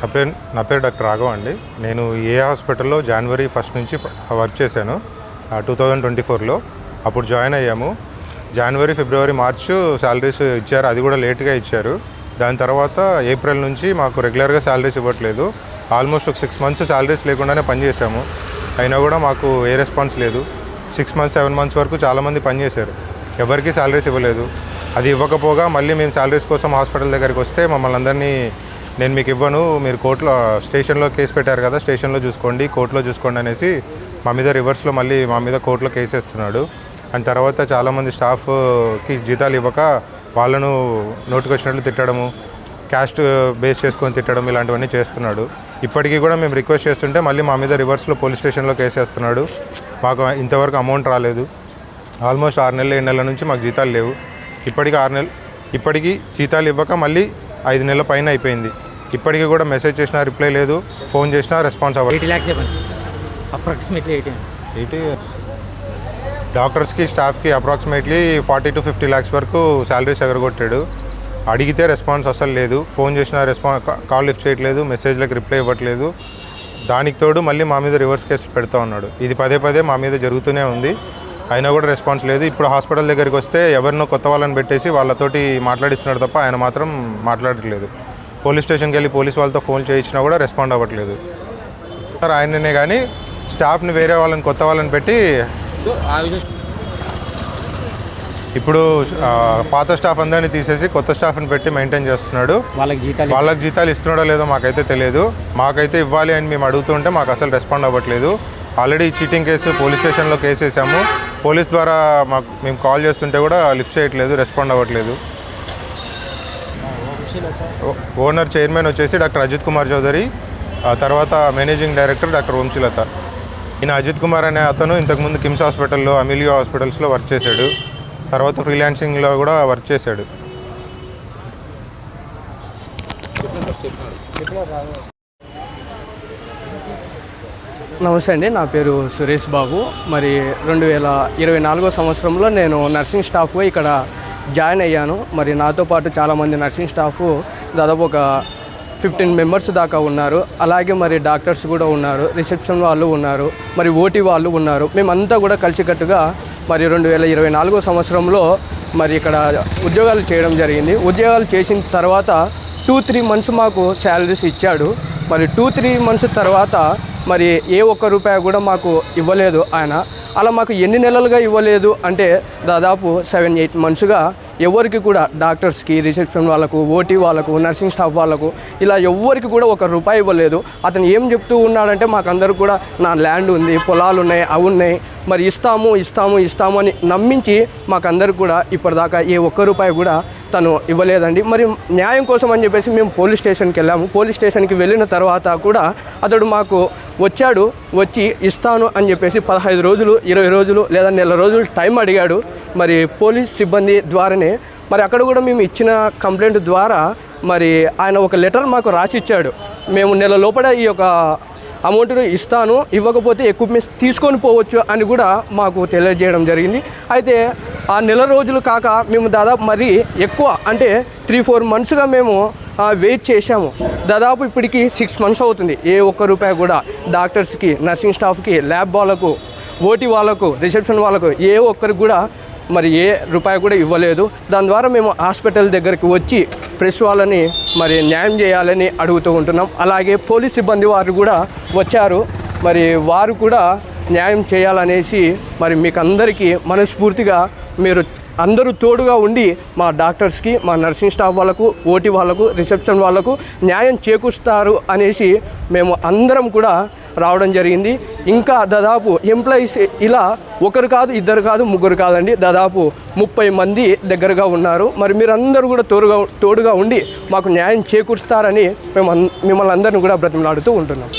నా పేరు నా పేరు డాక్టర్ రాఘవ అండి. నేను ఏ హాస్పిటల్లో జనవరి ఫస్ట్ నుంచి వర్క్ చేశాను టూ థౌజండ్ ట్వంటీ ఫోర్లో అప్పుడు జాయిన్ అయ్యాము. జనవరి ఫిబ్రవరి మార్చ్ శాలరీస్ ఇచ్చారు. అది కూడా లేట్గా ఇచ్చారు. దాని తర్వాత ఏప్రిల్ నుంచి మాకు రెగ్యులర్గా శాలరీస్ ఇవ్వట్లేదు. ఆల్మోస్ట్ ఒక సిక్స్ మంత్స్ శాలరీస్ లేకుండానే పనిచేసాము అయినా కూడా మాకు ఏ రెస్పాన్స్ లేదు. సిక్స్ మంత్స్ సెవెన్ మంత్స్ వరకు చాలామంది పనిచేశారు ఎవరికీ శాలరీస్ ఇవ్వలేదు. అది ఇవ్వకపోగా మళ్ళీ మేము శాలరీస్ కోసం హాస్పిటల్ దగ్గరికి వస్తే మమ్మల్ని అందరినీ నేను మీకు ఇవ్వను మీరు కోర్టులో స్టేషన్లో కేసు పెట్టారు కదా స్టేషన్లో చూసుకోండి కోర్టులో చూసుకోండి అనేసి మా మీద రివర్స్లో మళ్ళీ మా మీద కోర్టులో కేసు వేస్తున్నాడు. అండ్ తర్వాత చాలామంది స్టాఫ్కి జీతాలు ఇవ్వక వాళ్ళను నోటికొచ్చినట్లు తిట్టడము క్యాస్ట్ బేస్ చేసుకొని తిట్టడం ఇలాంటివన్నీ చేస్తున్నాడు. ఇప్పటికీ కూడా మేము రిక్వెస్ట్ చేస్తుంటే మళ్ళీ మా మీద రివర్స్లో పోలీస్ స్టేషన్లో కేసేస్తున్నాడు మాకు ఇంతవరకు అమౌంట్ రాలేదు. ఆల్మోస్ట్ ఆరు నెలలు ఏడు నెలల నుంచి మాకు జీతాలు లేవు. ఇప్పటికీ ఆరు నెలలు ఇప్పటికీ జీతాలు ఇవ్వక మళ్ళీ ఐదు నెలల పైన అయిపోయింది. ఇప్పటికీ కూడా మెసేజ్ చేసినా రిప్లై లేదు ఫోన్ చేసినా రెస్పాన్స్ అవ్వదు ఎయిటీ ల్యాక్స్ చెప్పండి. Approximately eighty. ఏంటి డాక్టర్స్కి స్టాఫ్కి approximately forty to fifty lakhs వరకు శాలరీస్ ఎగరగొట్టాడు. అడిగితే రెస్పాన్స్ అసలు లేదు ఫోన్ చేసినా రెస్పాన్స్ కాల్ లిఫ్ట్ చేయట్లేదు మెసేజ్లకు రిప్లై ఇవ్వట్లేదు. దానికి తోడు మళ్ళీ మా మీద రివర్స్ కేసులు పెడతా ఉన్నాడు. ఇది పదే పదే మా మీద జరుగుతూనే ఉంది. అయినా కూడా రెస్పాన్స్ లేదు. ఇప్పుడు హాస్పిటల్ దగ్గరికి వస్తే ఎవరినో కొత్త వాళ్ళని పెట్టేసి వాళ్ళతోటి మాట్లాడిస్తున్నాడు తప్ప ఆయన మాత్రం మాట్లాడట్లేదు. పోలీస్ స్టేషన్కి వెళ్ళి పోలీస్ వాళ్ళతో ఫోన్ చేయించినా కూడా రెస్పాండ్ అవ్వట్లేదు. సార్ ఆయననే కానీ స్టాఫ్ని వేరే వాళ్ళని కొత్త వాళ్ళని పెట్టి సో ఆ విధంగా ఇప్పుడు ఆ, పాత స్టాఫ్ అందరినీ తీసేసి కొత్త స్టాఫ్ని పెట్టి మెయింటైన్ చేస్తున్నాడు. వాళ్ళకి జీతాలు వాళ్ళకి జీతాలు ఇస్తున్నాడో లేదో మాకైతే తెలియదు. మాకైతే ఇవ్వాలి అని మేము అడుగుతుంటే మాకు అసలు రెస్పాండ్ అవ్వట్లేదు. ఆల్రెడీ చీటింగ్ కేసు పోలీస్ స్టేషన్లో కేసు వేసాము పోలీస్ ద్వారా మాకు మేము కాల్ చేస్తుంటే కూడా లిఫ్ట్ చేయట్లేదు రెస్పాండ్ అవ్వట్లేదు. ఓనర్ చైర్మన్ వచ్చేసి డాక్టర్ అజిత్ కుమార్ చౌదరి ఆ తర్వాత మేనేజింగ్ డైరెక్టర్ డాక్టర్ వంశీలత ఈయన అజిత్ కుమార్ అనే అతను ఇంతకుముందు కిమ్స్ హాస్పిటల్లో అమిలియో హాస్పిటల్స్లో వర్క్ చేశాడు. తర్వాత ఫ్రీలాన్సింగ్లో కూడా వర్క్ చేశాడు. నమస్తే అండి నా పేరు సురేష్ బాబు. మరి రెండు వేల ఇరవై నాలుగో సంవత్సరంలో నేను నర్సింగ్ స్టాఫ్గా ఇక్కడ జాయిన్ అయ్యాను. మరి నాతో పాటు చాలామంది నర్సింగ్ స్టాఫ్ దాదాపు ఒక ఫిఫ్టీన్ మెంబర్స్ దాకా ఉన్నారు. అలాగే మరి డాక్టర్స్ కూడా ఉన్నారు రిసెప్షన్ వాళ్ళు ఉన్నారు మరి ఓటీ వాళ్ళు ఉన్నారు. మేమంతా కూడా కలిసికట్టుగా మరి రెండు వేల ఇరవై నాలుగో సంవత్సరంలో మరి ఇక్కడ ఉద్యోగాలు చేయడం జరిగింది. ఉద్యోగాలు చేసిన తర్వాత టూ త్రీ మంత్స్ మాకు శాలరీస్ ఇచ్చాడు. మరి టూ త్రీ మంత్స్ తర్వాత మరి ఏ ఒక్క రూపాయి కూడా మాకు ఇవ్వలేదు ఆయన. అలా మాకు ఎన్ని నెలలుగా ఇవ్వలేదు అంటే దాదాపు సెవెన్ ఎయిట్ మంత్స్గా ఎవరికి కూడా డాక్టర్స్కి రిసెప్షన్ వాళ్ళకు ఓటీ వాళ్ళకు నర్సింగ్ స్టాఫ్ వాళ్ళకు ఇలా ఎవ్వరికి కూడా ఒక రూపాయి ఇవ్వలేదు. అతను ఏం చెప్తూ ఉన్నాడంటే మాకందరూ కూడా నా ల్యాండ్ ఉంది పొలాలు ఉన్నాయి అవి ఉన్నాయి మరి ఇస్తాము ఇస్తాము ఇస్తాము అని నమ్మించి మాకందరూ కూడా ఇప్పటిదాకా ఏ ఒక్క రూపాయి కూడా తను ఇవ్వలేదండి. మరి న్యాయం కోసం అని చెప్పేసి మేము పోలీస్ స్టేషన్కి వెళ్ళాము. పోలీస్ స్టేషన్కి వెళ్ళిన తర్వాత కూడా అతడు మాకు వచ్చాడు వచ్చి ఇస్తాను అని చెప్పేసి పదహైదు రోజులు ఇరవై రోజులు లేదా నెల రోజులు టైం అడిగాడు మరి పోలీస్ సిబ్బంది ద్వారానే. మరి అక్కడ కూడా మేము ఇచ్చిన కంప్లైంట్ ద్వారా మరి ఆయన ఒక లెటర్ మాకు రాసి ఇచ్చాడు. మేము నెల లోపల ఈ యొక్క అమౌంట్ను ఇస్తాను ఇవ్వకపోతే ఎక్విప్మెంట్స్ తీసుకొని పోవచ్చు అని కూడా మాకు తెలియజేయడం జరిగింది. అయితే ఆ నెల రోజులు కాక మేము దాదాపు మరి ఎక్కువ అంటే త్రీ ఫోర్ మంత్స్గా మేము వెయిట్ చేశాము. దాదాపు ఇప్పటికి సిక్స్ మంత్స్ అవుతుంది. ఏ ఒక్క రూపాయి కూడా డాక్టర్స్కి నర్సింగ్ స్టాఫ్కి ల్యాబ్ వాళ్ళకు ఓటీ వాళ్ళకు రిసెప్షన్ వాళ్ళకు ఏ ఒక్కరికి కూడా మరి ఏ రూపాయి కూడా ఇవ్వలేదు. దాని ద్వారా మేము హాస్పిటల్ దగ్గరికి వచ్చి ప్రెస్ వాళ్ళని మరి న్యాయం చేయాలని అడుగుతూ ఉంటున్నాం. అలాగే పోలీస్ సిబ్బంది వారు కూడా వచ్చారు. మరి వారు కూడా న్యాయం చేయాలనేసి మరి మీకు అందరికీ మనస్ఫూర్తిగా మీరు అందరూ తోడుగా ఉండి మా డాక్టర్స్కి మా నర్సింగ్ స్టాఫ్ వాళ్ళకు ఓటీ వాళ్ళకు రిసెప్షన్ వాళ్ళకు న్యాయం చేకూరుస్తారు అనేసి మేము అందరం కూడా రావడం జరిగింది. ఇంకా దాదాపు ఎంప్లాయీస్ ఇలా ఒకరు కాదు ఇద్దరు కాదు ముగ్గురు కాదండి. దాదాపు ముప్పై మంది దగ్గరగా ఉన్నారు. మరి మీరందరూ కూడా తోడుగా తోడుగా ఉండి మాకు న్యాయం చేకూరుస్తారని మేము అన్- మిమ్మల్ని అందరిని కూడా బ్రతిమలాడుతూ ఉంటున్నాం.